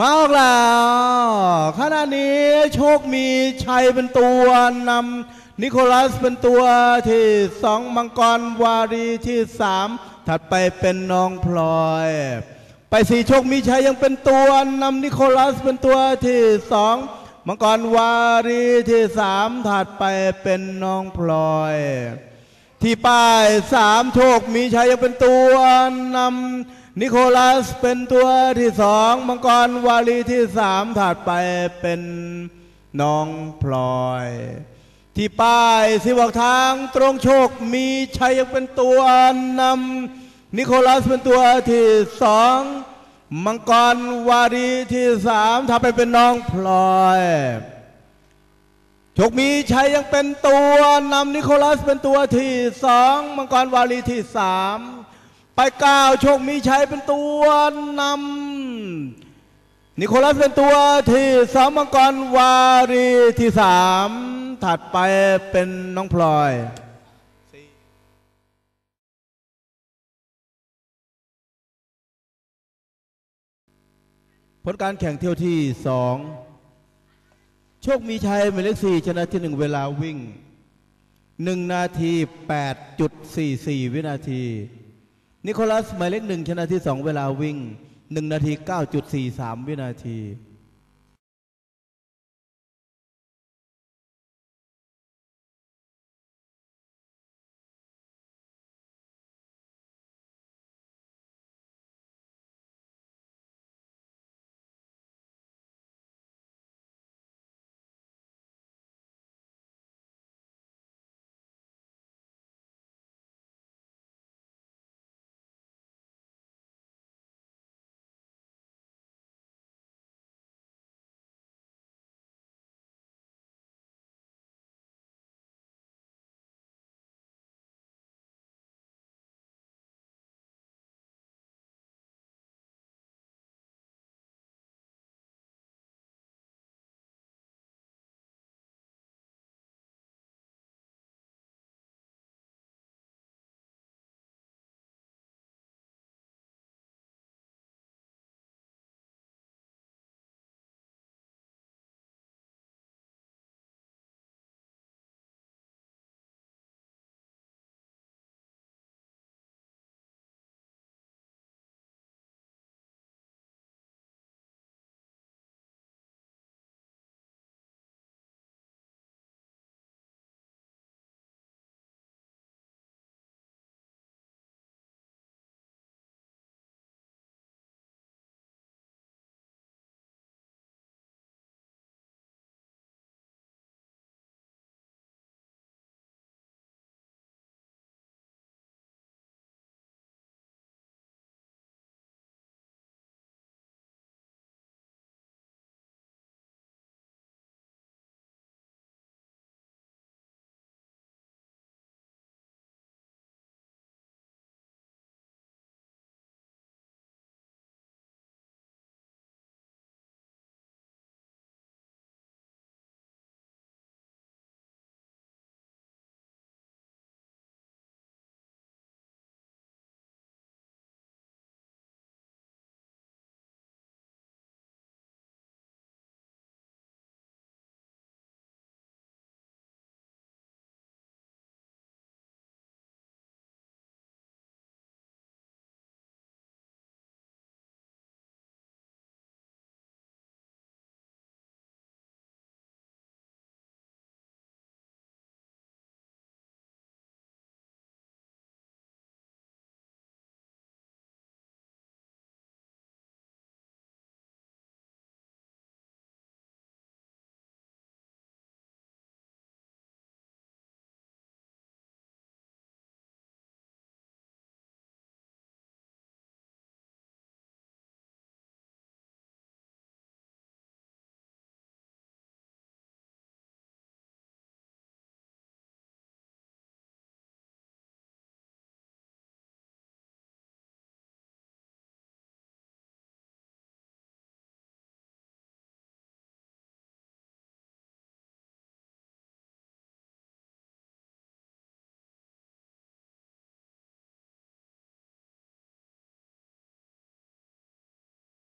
มาออกแล้วขณะนี้โชคมีชัยเป็นตัวนำนิโคลัสเป็นตัวที่สองมังกรวารีที่สามถัดไปเป็นน้องพลอย ไปสี่โชคมีชัยยังเป็นตัวนำนิโคลัสเป็นตัวที่สองมังกรวารีที่สามถัดไปเป็นน้องพลอย ที่ป้ายสามโชคมีชัยยังเป็นตัวนำ นิโคลัสเป็นตัวที่สองมังกรวาลีที่สามถัดไปเป็นน้องพลอย ที่ป้ายสิบอกทางตรงโชคมีชัยยังเป็นตัวนำนิโคลัสเป็นตัวที่สองมังกรวารีที่สามถัดไปเป็นน้องพลอยโชคมีชัยยังเป็นตัวนำนิโคลัสเป็นตัวที่สองมังกรวาลีที่สาม ไปก้าวโชคมีชัยเป็นตัวนำนิโคลัสเป็นตัวที่สองมังกรวารีที่สามถัดไปเป็นน้องพลอยผลการแข่งเที่ยวที่สองโชคมีชัยหมายเลขสี่ชนะที่หนึ่งเวลาวิ่งหนึ่งนาทีแปดจุดสี่สี่วินาที นิโคลัสหมายเลขหนึ่งชนะที่สองเวลาวิ่งหนึ่งนาทีเก้าจุดสี่สามวินาที